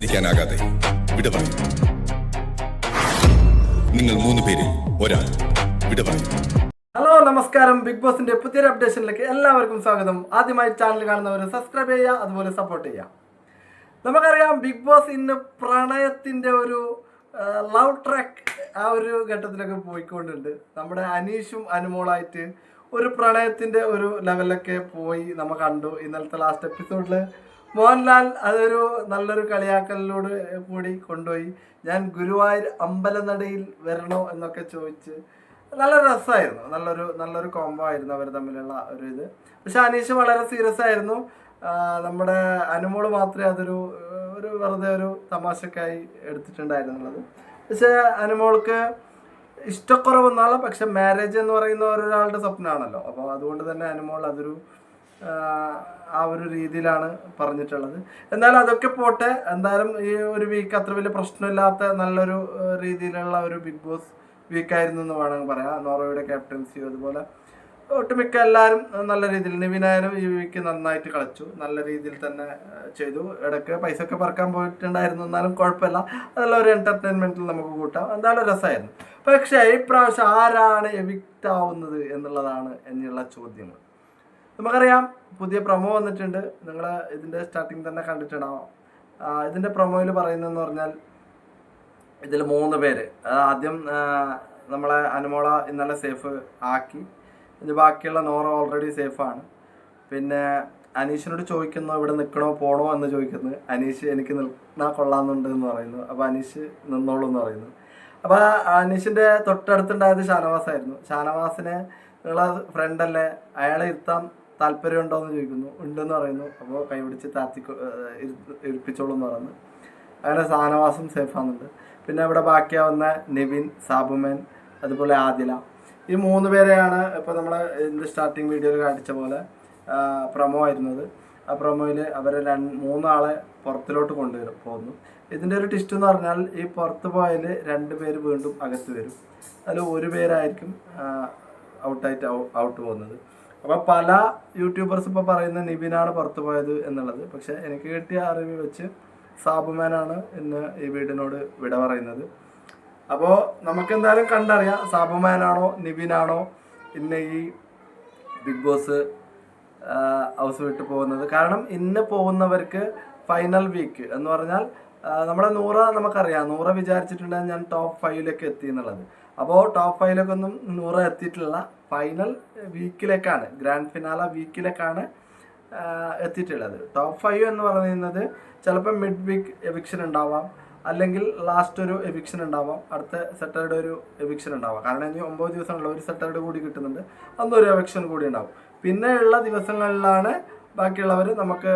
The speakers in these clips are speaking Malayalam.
ഇരിക്കാനാകാതെ വിട പറയും. നിങ്ങൾ മൂന്ന് പേര് ഒരാൾ. വിട പറയും. ഹലോ നമസ്കാരം. ബിഗ് ബോസിന്റെ പുതിയൊരു അപ്ഡേഷനിലേക്ക് എല്ലാവർക്കും സ്വാഗതം. ആദ്യമായി ചാനൽ കാണുന്നവർ സബ്സ്ക്രൈബ് ചെയ്യുക അതുപോലെ സപ്പോർട്ട് ചെയ്യുക. നമുക്കറിയാം ബിഗ് ബോസ് ഇന്ന് പ്രണയത്തിന്റെ ഒരു ലവ് ട്രാക്ക് ആ ഒരു ഘട്ടത്തിലൊക്കെ പോയിക്കൊണ്ടുണ്ട് നമ്മുടെ അനീഷും അനുമോളായിട്ട് ഒരു പ്രണയത്തിന്റെ ഒരു ലെവലൊക്കെ പോയി നമ്മൾ കണ്ടു. ഇന്നലത്തെ ലാസ്റ്റ് എപ്പിസോഡിൽ മോഹൻലാൽ അതൊരു നല്ലൊരു കളിയാക്കലിലൂടെ കൂടി കൊണ്ടുപോയി. ഞാൻ ഗുരുവായൂർ അമ്പലനടയിൽ വരണോ എന്നൊക്കെ ചോദിച്ച് നല്ല രസമായിരുന്നു. നല്ലൊരു നല്ലൊരു കോംബോ ആയിരുന്നു അവർ തമ്മിലുള്ള ഒരു ഇത്. പക്ഷെ അനീഷ് വളരെ സീരിയസ് ആയിരുന്നു. നമ്മുടെ അനുമോൾ മാത്രമേ അതൊരു ഒരു വെറുതെ ഒരു തമാശക്കായി എടുത്തിട്ടുണ്ടായിരുന്നുള്ളത്. പക്ഷെ അനുമോൾക്ക് ഇഷ്ടക്കുറവൊന്നുമല്ല. പക്ഷെ മാരേജ് എന്ന് പറയുന്ന ഒരാളുടെ സ്വപ്നമാണല്ലോ. അപ്പോൾ അതുകൊണ്ട് തന്നെ അനുമോൾ അതൊരു ആ, ഒരു രീതിയിലാണ് പറഞ്ഞിട്ടുള്ളത്. എന്നാൽ അതൊക്കെ പോട്ടെ എന്തായാലും ഈ ഒരു വീക്ക് അത്ര വലിയ പ്രശ്നമില്ലാത്ത നല്ലൊരു രീതിയിലുള്ള ഒരു ബിഗ് ബോസ് വീക്കായിരുന്നു എന്ന് വേണമെങ്കിൽ പറയാം. നോർവേയുടെ ക്യാപ്റ്റൻസി അതുപോലെ ഒട്ടുമിക്ക എല്ലാവരും നല്ല രീതിയിൽ നിവിനായാലും ഈ വീക്ക് നന്നായിട്ട് കളിച്ചു. നല്ല രീതിയിൽ തന്നെ ചെയ്തു. ഇടയ്ക്ക് പൈസ ഒക്കെ പറക്കാൻ പോയിട്ടുണ്ടായിരുന്നു. എന്നാലും കുഴപ്പമില്ല. അതെല്ലാം ഒരു എന്റർടൈൻമെന്റിൽ നമുക്ക് കൂട്ടാം. എന്തായാലും രസമായിരുന്നു. പക്ഷേ ഈ പ്രാവശ്യം ആരാണ് എവിക്റ്റ് ആവുന്നത് എന്നുള്ളതാണ് എന്നുള്ള ചോദ്യങ്ങൾ. നമുക്കറിയാം പുതിയ പ്രൊമോ വന്നിട്ടുണ്ട്. നിങ്ങൾ ഇതിന്റെ സ്റ്റാർട്ടിങ് തന്നെ കണ്ടിട്ടുണ്ടാവാം. ഇതിന്റെ പ്രൊമോയിൽ പറയുന്നതെന്ന് പറഞ്ഞാൽ ഇതിൽ മൂന്ന് പേര്. ആദ്യം നമ്മളെ അനുമോള ഇന്നലെ സേഫ് ആക്കി. ഇനി ബാക്കിയുള്ള നോറ ഓൾറെഡി സേഫാണ് പിന്നെ അനീഷിനോട് ചോദിക്കുന്നു ഇവിടെ നിൽക്കണോ പോണോ എന്ന് ചോദിക്കുന്നു അനീഷ് എനിക്ക് നിൽക്കാൻ കൊള്ളാമെന്നുണ്ട് എന്ന് പറയുന്നു. അപ്പോൾ അനീഷ് നിന്നോളൂ എന്ന് പറയുന്നു. അപ്പോൾ അനീഷിന്റെ തൊട്ടടുത്തുണ്ടായത് ഷാനവാസായിരുന്നു. ഷാനവാസിനെ നിങ്ങളെ ഫ്രണ്ടല്ലേ അയാളെ ഇരുത്താൻ താല്പര്യമുണ്ടോ എന്ന് ചോദിക്കുന്നു. ഉണ്ടെന്ന് പറയുന്നു. അപ്പോൾ കൈപിടിച്ച് താത്തി ഇരിപ്പിച്ചോളൂ എന്ന് പറയുന്നു അങ്ങനെ സേഫ് സേഫാകുന്നുണ്ട് പിന്നെ ഇവിടെ ബാക്കിയാവുന്ന നിവിൻ സാബുമൻ അതുപോലെ ആദില. ഈ മൂന്ന് പേരെയാണ് ഇപ്പോൾ നമ്മൾ ഇതിന്റെ സ്റ്റാർട്ടിങ് വീഡിയോയിൽ കാണിച്ച പോലെ പ്രൊമോ ആയിരുന്നത്. ആ പ്രൊമോയിൽ അവരെ രണ്ട് മൂന്നാളെ പുറത്തിലോട്ട് കൊണ്ടുവരും പോകുന്നു. ഇതിന്റെ ഒരു ട്വിസ്റ്റ് എന്ന് പറഞ്ഞാൽ ഈ പുറത്ത് പോയാൽ രണ്ട് പേര് വീണ്ടും അകത്ത് വരും. അതിൽ ഒരു പേരായിരിക്കും ഔട്ടായിട്ട് ഔട്ട് പോകുന്നത്. അപ്പോൾ പല യൂട്യൂബേഴ്സ് ഇപ്പോൾ പറയുന്ന നിബിനാണ് പുറത്തു പോയത് എന്നുള്ളത്. പക്ഷേ എനിക്ക് കിട്ടിയ അറിവ് വെച്ച് സാബുമാനാണ് ഇന്ന് ഈ വീടിനോട് വിട പറയുന്നത്. അപ്പോൾ നമുക്ക് എന്തായാലും കണ്ടറിയാം സാബുമാനാണോ നിബിനാണോ ഇന്ന് ഈ ബിഗ് ബോസ് ഹൗസ് വിട്ട് പോകുന്നത്. കാരണം ഇന്ന് പോകുന്നവർക്ക് ഫൈനൽ വീക്ക് എന്ന് പറഞ്ഞാൽ നമ്മുടെ നൂറ നമുക്കറിയാം. നൂറ വിചാരിച്ചിട്ടുണ്ടെങ്കിൽ ഞാൻ ടോപ്പ് ഫൈവിലേക്ക് എത്തി എന്നുള്ളത്. അപ്പോൾ ടോപ്പ് ഫൈവിലൊക്കെ ഒന്നും നൂറ് എത്തിയിട്ടില്ല. ഫൈനൽ വീക്കിലേക്കാണ് ഗ്രാൻഡ് ഫിനാല വീക്കിലേക്കാണ് എത്തിയിട്ടുള്ളത്. ടോപ്പ് ഫൈവ് എന്ന് പറയുന്നത് ചിലപ്പോൾ മിഡ് വീക്ക് എവിക്ഷൻ ഉണ്ടാവാം അല്ലെങ്കിൽ ലാസ്റ്റ് ഒരു എവിക്ഷൻ ഉണ്ടാവാം അടുത്ത സെറ്റർഡേ ഒരു എവിക്ഷൻ ഉണ്ടാവാം. കാരണം ഇനി ഒമ്പത് ദിവസമുള്ള ഒരു സെറ്റർഡേ കൂടി കിട്ടുന്നുണ്ട് അന്നൊരു എവിക്ഷൻ കൂടി ഉണ്ടാവും. പിന്നെയുള്ള ദിവസങ്ങളിലാണ് ബാക്കിയുള്ളവർ നമുക്ക്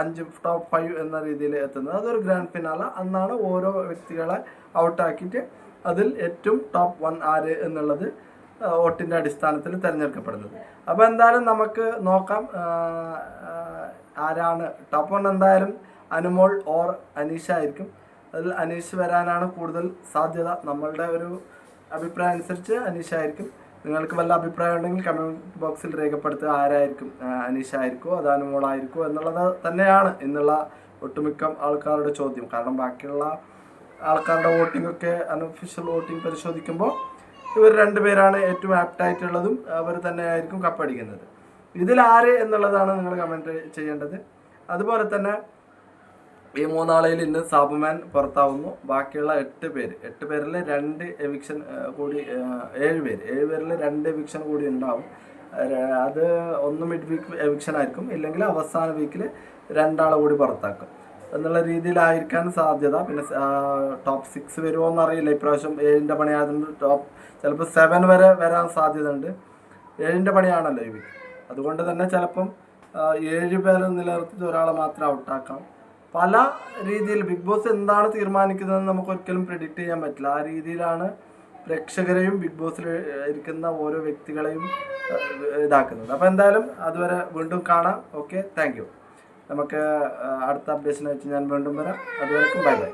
അഞ്ച് ടോപ്പ് ഫൈവ് എന്ന രീതിയിൽ എത്തുന്നത്. അതൊരു ഗ്രാൻഡ് ഫിനാല അന്നാണ് ഓരോ വ്യക്തികളെ ഔട്ടാക്കിയിട്ട് അതിൽ ഏറ്റവും ടോപ്പ് വൺ ആര് എന്നുള്ളത് വോട്ടിന്റെ അടിസ്ഥാനത്തിൽ തിരഞ്ഞെടുക്കപ്പെടുന്നത്. അപ്പോൾ എന്തായാലും നമുക്ക് നോക്കാം ആരാണ് ടോപ്പ് വൺ എന്തായാലും അനുമോൾ ഓർ അനീഷ ആയിരിക്കും. അതിൽ അനീഷ് വരാനാണ് കൂടുതൽ സാധ്യത. നമ്മളുടെ ഒരു അഭിപ്രായം അനുസരിച്ച് അനീഷ ആയിരിക്കും. നിങ്ങൾക്ക് വല്ല അഭിപ്രായം ഉണ്ടെങ്കിൽ കമന്റ് ബോക്സിൽ രേഖപ്പെടുത്തുക ആരായിരിക്കും അനീഷ ആയിരിക്കുമോ അത് അനുമോളായിരിക്കുമോ എന്നുള്ളത് തന്നെയാണ് ഇന്നുള്ള ഒട്ടുമിക്ക ആൾക്കാരുടെ ചോദ്യം. കാരണം ബാക്കിയുള്ള ആൾക്കാരുടെ വോട്ടിംഗ് ഒക്കെ അൺഒഫീഷ്യൽ വോട്ടിംഗ് പരിശോധിക്കുമ്പോൾ ഇവർ രണ്ടുപേരാണ് ഏറ്റവും ആപ്റ്റായിട്ടുള്ളതും അവർ അവർ തന്നെയായിരിക്കും കപ്പടിക്കുന്നത് ഇതിലാര് എന്നുള്ളതാണ് നിങ്ങൾ കമന്റ് ചെയ്യേണ്ടത്. അതുപോലെ തന്നെ ഈ മൂന്നാളയിൽ ഇന്ന് സാബുമാൻ പുറത്താവുന്നു. ബാക്കിയുള്ള എട്ട് പേര്. എട്ട് പേരിൽ രണ്ട് എവിക്ഷൻ കൂടി ഏഴ് പേര്. ഏഴ് പേരിൽ രണ്ട് എവിക്ഷൻ കൂടി ഉണ്ടാവും. അത് ഒന്ന് മിഡ് വീക്ക് എവിക്ഷൻ ആയിരിക്കും. ഇല്ലെങ്കിൽ അവസാന വീക്കിൽ രണ്ടാളെ കൂടി പുറത്താക്കും. എന്നുള്ള രീതിയിലായിരിക്കാൻ സാധ്യത. പിന്നെ ടോപ്പ് സിക്സ് വരുമോ എന്നറിയില്ല ഇപ്രാവശ്യം ഏഴിന്റെ പണിയായതുകൊണ്ട് ടോപ്പ് ചിലപ്പോൾ സെവൻ വരെ വരാൻ സാധ്യത ഉണ്ട് ഏഴിന്റെ പണിയാണല്ലോ ഇവ അതുകൊണ്ട് തന്നെ ചിലപ്പം ഏഴ് പേരെ നിലനിർത്തിയിട്ട് ഒരാളെ മാത്രം ഔട്ടാക്കാം. പല രീതിയിൽ ബിഗ് ബോസ് എന്താണ് തീരുമാനിക്കുന്നതെന്ന് നമുക്ക് ഒരിക്കലും പ്രിഡിക്റ്റ് ചെയ്യാൻ പറ്റില്ല. ആ രീതിയിലാണ് പ്രേക്ഷകരെയും ബിഗ് ബോസിൽ ഇരിക്കുന്ന ഓരോ വ്യക്തികളെയും ഇതാക്കുന്നത്. അപ്പോൾ എന്തായാലും അതുവരെ വീണ്ടും കാണാം. ഓക്കെ താങ്ക് നമുക്ക് അടുത്ത അപ്ഡേഷനെ വെച്ച് ഞാൻ വീണ്ടും വരാം. അതുവരെക്കും ബൈ ബൈ